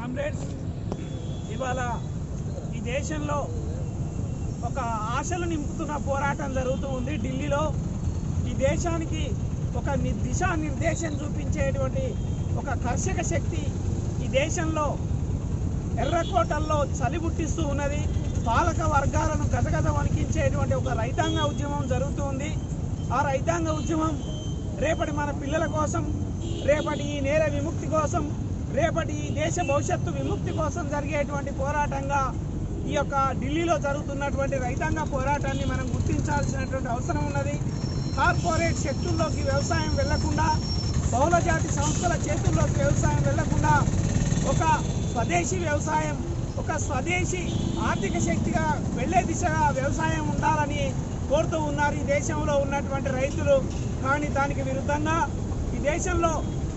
Comrades ఇవాళ ఈ దేశంలో ఒక ఆశలు నింపుతున్న పోరాటం జరుగుతూ ఉంది. ఢిల్లీలో ఈ దేశానికి ఒక ని- దిశానిర్దేశం చూపించేటువంటి ఒక కర్షక శక్తి ఈ దేశంలో ఎర్రకోటల్లో చలిబుట్టిస్తూ ఉన్నది. పాలక వర్గాలను గజగజ వణికించేటువంటి ఒక రైతాంగ ఉద్యమం జరుగుతుంది ఆ రైతాంగ ఉద్యమం రేపటి మన పిల్లల కోసం రేపటి ఈ నేర విముక్తి కోసం రేపటి ఈ దేశ భవిష్యత్తు విముక్తి కోసం జరిగేటువంటి పోరాటంగా ఈ యొక్క ఢిల్లీలో జరుగుతున్నటువంటి రైతాంగ పోరాటాన్ని మనం గుర్తించాల్సినటువంటి అవసరం ఉన్నది. కార్పొరేట్ శక్తుల్లోకి వ్యవసాయం వెళ్ళకుండా బహుళజాతి సంస్థల చేతుల్లోకి వ్యవసాయం వెళ్ళకుండా ఒక స్వదేశీ వ్యవసాయం ఒక స్వదేశీ ఆర్థిక శక్తిగా వెళ్ళే దిశగా వ్యవసాయం ఉండాలని కోరుతూ ఉన్నారు ఈ దేశంలో ఉన్నటువంటి రైతులు. కానీ దానికి విరుద్ధంగా ఈ దేశంలో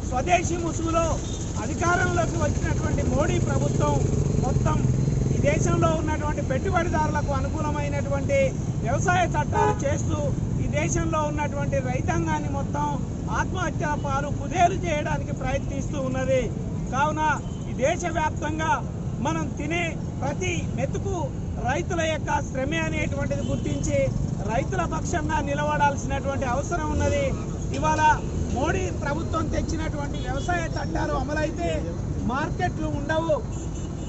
స్వదేశీ ముసుగులో అధికారంలోకి వచ్చినటువంటి మోడీ ప్రభుత్వం మొత్తం ఈ దేశంలో ఉన్నటువంటి పెట్టుబడిదారులకు అనుకూలమైనటువంటి వ్యవసాయ చట్టాలు చేస్తూ ఈ దేశంలో ఉన్నటువంటి రైతాంగాన్ని మొత్తం ఆత్మహత్య పాలు కుదేలు చేయడానికి ప్రయత్నిస్తూ ఉన్నది. కావున ఈ దేశవ్యాప్తంగా మనం తినే ప్రతి మెతుకు రైతుల యొక్క శ్రమే అనేటువంటిది గుర్తించి రైతుల పక్షంగా నిలబడాల్సినటువంటి అవసరం ఉన్నది. ఇవాళ మోడీ ప్రభుత్వం తెచ్చినటువంటి వ్యవసాయ చట్టాలు అమలైతే మార్కెట్లు ఉండవు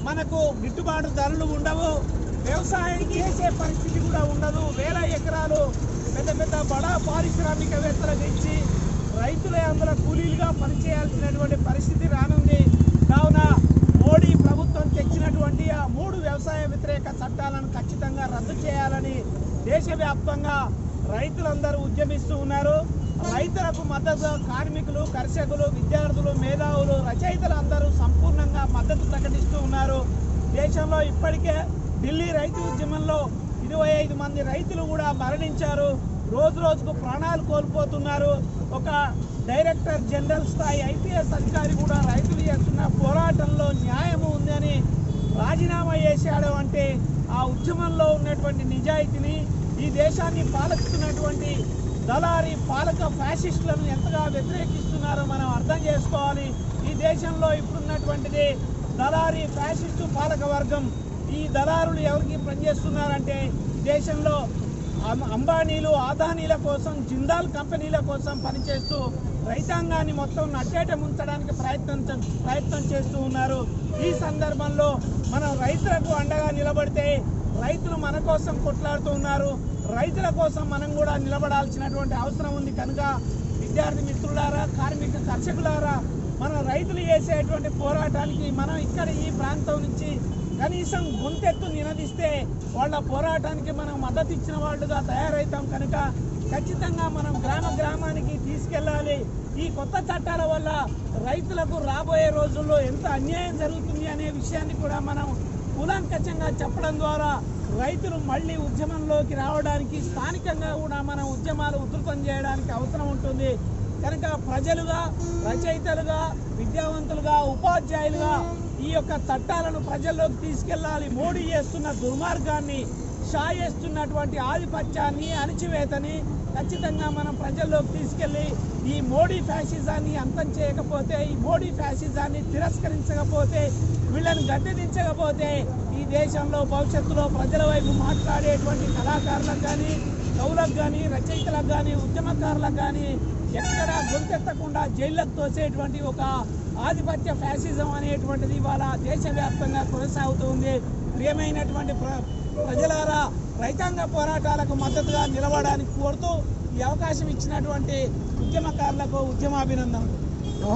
మనకు గిట్టుబాటు ధరలు ఉండవు వ్యవసాయానికి చేసే పరిస్థితి కూడా ఉండదు. వేల ఎకరాలు పెద్ద పెద్ద బడా పారిశ్రామికవేత్తలకు ఇచ్చి రైతులే అందులో కూలీలుగా పనిచేయాల్సినటువంటి పరిస్థితి రానుంది. కావున మోడీ ప్రభుత్వం తెచ్చినటువంటి ఆ మూడు వ్యవసాయ వ్యతిరేక చట్టాలను ఖచ్చితంగా రద్దు చేయాలని దేశవ్యాప్తంగా రైతులందరూ ఉద్యమిస్తూ ఉన్నారు. రైతులకు మద్దతు కార్మికులు కర్షకులు విద్యార్థులు మేధావులు రచయితలు అందరూ సంపూర్ణంగా మద్దతు ప్రకటిస్తూ ఉన్నారు. దేశంలో ఇప్పటికే ఢిల్లీ రైతు ఉద్యమంలో ఇరవై ఐదు మంది రైతులు కూడా మరణించారు. రోజు రోజుకు ప్రాణాలు కోల్పోతున్నారు. ఒక డైరెక్టర్ జనరల్ స్థాయి ఐపీఎస్ అధికారి కూడా రైతులు చేస్తున్న పోరాటంలో న్యాయము ఉందని రాజీనామా చేశాడు అంటే ఆ ఉద్యమంలో ఉన్నటువంటి నిజాయితీని ఈ దేశాన్ని పాలిస్తున్నటువంటి దళారి పాలక ఫ్యాసిస్టులను ఎంతగా వ్యతిరేకిస్తున్నారో మనం అర్థం చేసుకోవాలి. ఈ దేశంలో ఇప్పుడున్నటువంటిది దళారి ఫ్యాసిస్టు పాలక వర్గం. ఈ దళారులు ఎవరికి పనిచేస్తున్నారంటే దేశంలో అంబానీలు ఆదానీల కోసం జిందాల్ కంపెనీల కోసం పనిచేస్తూ రైతాంగాన్ని మొత్తం నట్టేట ముంచడానికి ప్రయత్నం ప్రయత్నం చేస్తూ ఉన్నారు. ఈ సందర్భంలో మనం రైతులకు అండగా నిలబడితే రైతులు మన కోసం కొట్లాడుతూ ఉన్నారు. రైతుల కోసం మనం కూడా నిలబడాల్సినటువంటి అవసరం ఉంది. కనుక విద్యార్థి మిత్రులారా కార్మిక కర్షకులారా మన రైతులు చేసేటువంటి పోరాటానికి మనం ఇక్కడ ఈ ప్రాంతం నుంచి కనీసం గొంతెత్తు నినదిస్తే వాళ్ళ పోరాటానికి మనం మద్దతు ఇచ్చిన వాళ్ళుగా తయారవుతాం కనుక ఖచ్చితంగా మనం గ్రామ గ్రామానికి తీసుకెళ్ళాలి. ఈ కొత్త చట్టాల వల్ల రైతులకు రాబోయే రోజుల్లో ఎంత అన్యాయం జరుగుతుంది అనే విషయాన్ని కూడా మనం కూలంకచంగా చెప్పడం ద్వారా రైతులు మళ్ళీ ఉద్యమంలోకి రావడానికి స్థానికంగా కూడా మనం ఉద్యమాలు ఉధృతం చేయడానికి అవసరం ఉంటుంది. కనుక ప్రజలుగా రచయితలుగా విద్యావంతులుగా ఉపాధ్యాయులుగా ఈ యొక్క చట్టాలను ప్రజల్లోకి తీసుకెళ్ళాలి. మోడీ చేస్తున్న దుర్మార్గాన్ని షాయేస్తున్నటువంటి ఆధిపత్యాన్ని అణిచివేతని ఖచ్చితంగా మనం ప్రజల్లోకి తీసుకెళ్ళి ఈ మోడీ ఫ్యాసిజాన్ని అంతం చేయకపోతే ఈ మోడీ ఫ్యాసిజాన్ని తిరస్కరించకపోతే వీళ్ళని గద్దెదించకపోతే ఈ దేశంలో భవిష్యత్తులో ప్రజల వైపు మాట్లాడేటువంటి కళాకారులకు కానీ కవులకు కానీ రచయితలకు కానీ ఉద్యమకారులకు కానీ ఎక్కడా గొంతెత్తకుండా జైళ్ళకు తోసేటువంటి ఒక ఆధిపత్య ఫ్యాసిజం అనేటువంటిది ఇవాళ దేశవ్యాప్తంగా కొనసాగుతుంది ప్రియమైనటువంటి ప్ర ప్రజలారా రైతాంగ పోరాటాలకు మద్దతుగా నిలవడానికి కోరుతూ ఈ అవకాశం ఇచ్చినటువంటి ఉద్యమకారులకు ఉద్యమాభినందనలు.